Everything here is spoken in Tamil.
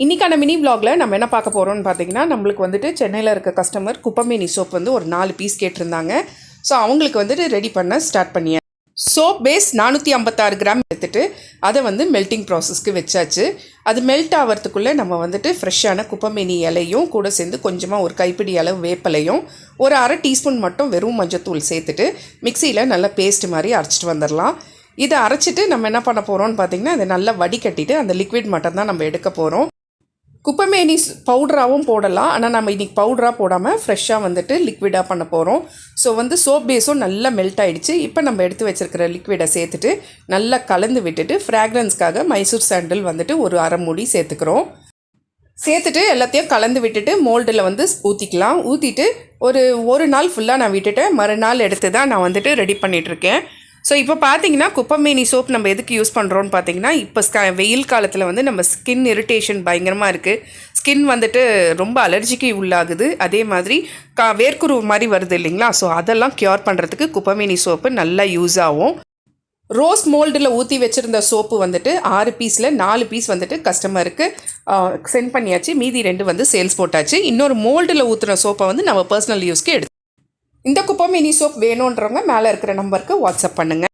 இன்றைக்கான மினி vlogல நம்ம என்ன பார்க்க போகிறோம்னு பார்த்தீங்கன்னா நம்மளுக்கு வந்துட்டு சென்னையில் இருக்க கஸ்டமர் குப்பமேனி சோப் வந்து ஒரு நாலு பீஸ் கேட்டிருந்தாங்க. ஸோ அவங்களுக்கு வந்துட்டு ரெடி பண்ண ஸ்டார்ட் பண்ணியேன் சோப் பேஸ் நானூற்றி ஐம்பத்தாறு கிராம் எடுத்துட்டு அதை வந்து மெல்ட்டிங் ப்ராசஸ்க்கு வச்சாச்சு. அது மெல்ட் ஆகிறதுக்குள்ளே நம்ம வந்துட்டு ஃப்ரெஷ்ஷான குப்பமேனி இலையும் கூட சேர்ந்து கொஞ்சமாக ஒரு கைப்பிடி அளவு வேப்பிலையும் ஒரு அரை டீஸ்பூன் மட்டும் வெறும் மஞ்சத்தூள் சேர்த்துட்டு மிக்சியில் நல்லா பேஸ்ட் மாதிரி அரைச்சிட்டு வந்துடலாம் இதை அரைச்சிட்டு நம்ம என்ன பண்ண போகிறோம்னு பார்த்தீங்கன்னா அதை நல்லா வடிகட்டிட்டு அந்த லிக்விட் மட்டும் தான் நம்ம எடுக்க போகிறோம் குப்பைமேனி பவுடராகவும் போடலாம். ஆனால் நம்ம இன்றைக்கி பவுடராக போடாமல் ஃப்ரெஷ்ஷாக வந்துட்டு லிக்விடாக பண்ண போகிறோம் ஸோ வந்து சோப் பேஸும் நல்லா மெல்ட் ஆகிடுச்சு இப்போ நம்ம எடுத்து வச்சிருக்கிற லிக்விடை சேர்த்துட்டு நல்லா கலந்து விட்டுட்டு ஃப்ராக்ரன்ஸ்க்காக மைசூர் சாண்டில் வந்துட்டு ஒரு அரை மூடி சேர்த்துக்கிறோம். சேர்த்துட்டு எல்லாத்தையும் கலந்து விட்டுட்டு மோல்டில் வந்து ஊற்றிக்கலாம் ஊற்றிட்டு ஒரு ஒரு நாள் ஃபுல்லாக நான் விட்டுட்டேன். மறுநாள் எடுத்து தான் நான் வந்துட்டு ரெடி பண்ணிகிட்ருக்கேன் ஸோ இப்போ பார்த்தீங்கன்னா குப்பமேனி சோப் நம்ம எதுக்கு யூஸ் பண்ணுறோன்னு பார்த்தீங்கன்னா இப்போ ஸ்க வெயில் காலத்தில் வந்து நம்ம ஸ்கின் இரிட்டேஷன் பயங்கரமாக இருக்குது ஸ்கின் வந்துட்டு ரொம்ப அலர்ஜிக்கு உள்ளாகுது. அதே மாதிரி கா வேர்க்குரு மாதிரி வருது இல்லைங்களா? ஸோ அதெல்லாம் க்யூர் பண்ணுறதுக்கு குப்பமேனி சோப்பு நல்லா யூஸ் ஆகும். ரோஸ் மோல்டில் ஊற்றி வச்சுருந்த சோப்பு வந்துட்டு ஆறு பீஸில் நாலு பீஸ் வந்துட்டு கஸ்டமருக்கு சென்ட் பண்ணியாச்சு. மீதி ரெண்டு வந்து சேல்ஸ் போட்டாச்சு. இன்னொரு மோல்டில் ஊற்றுன சோப்பை வந்து நம்ம பர்சனல் யூஸ்க்கு எடுத்து இந்த குப்பை மினி சோப் வேணுன்றவங்க மேலே இருக்கிற நம்பருக்கு வாட்ஸ்அப் பண்ணுங்கள்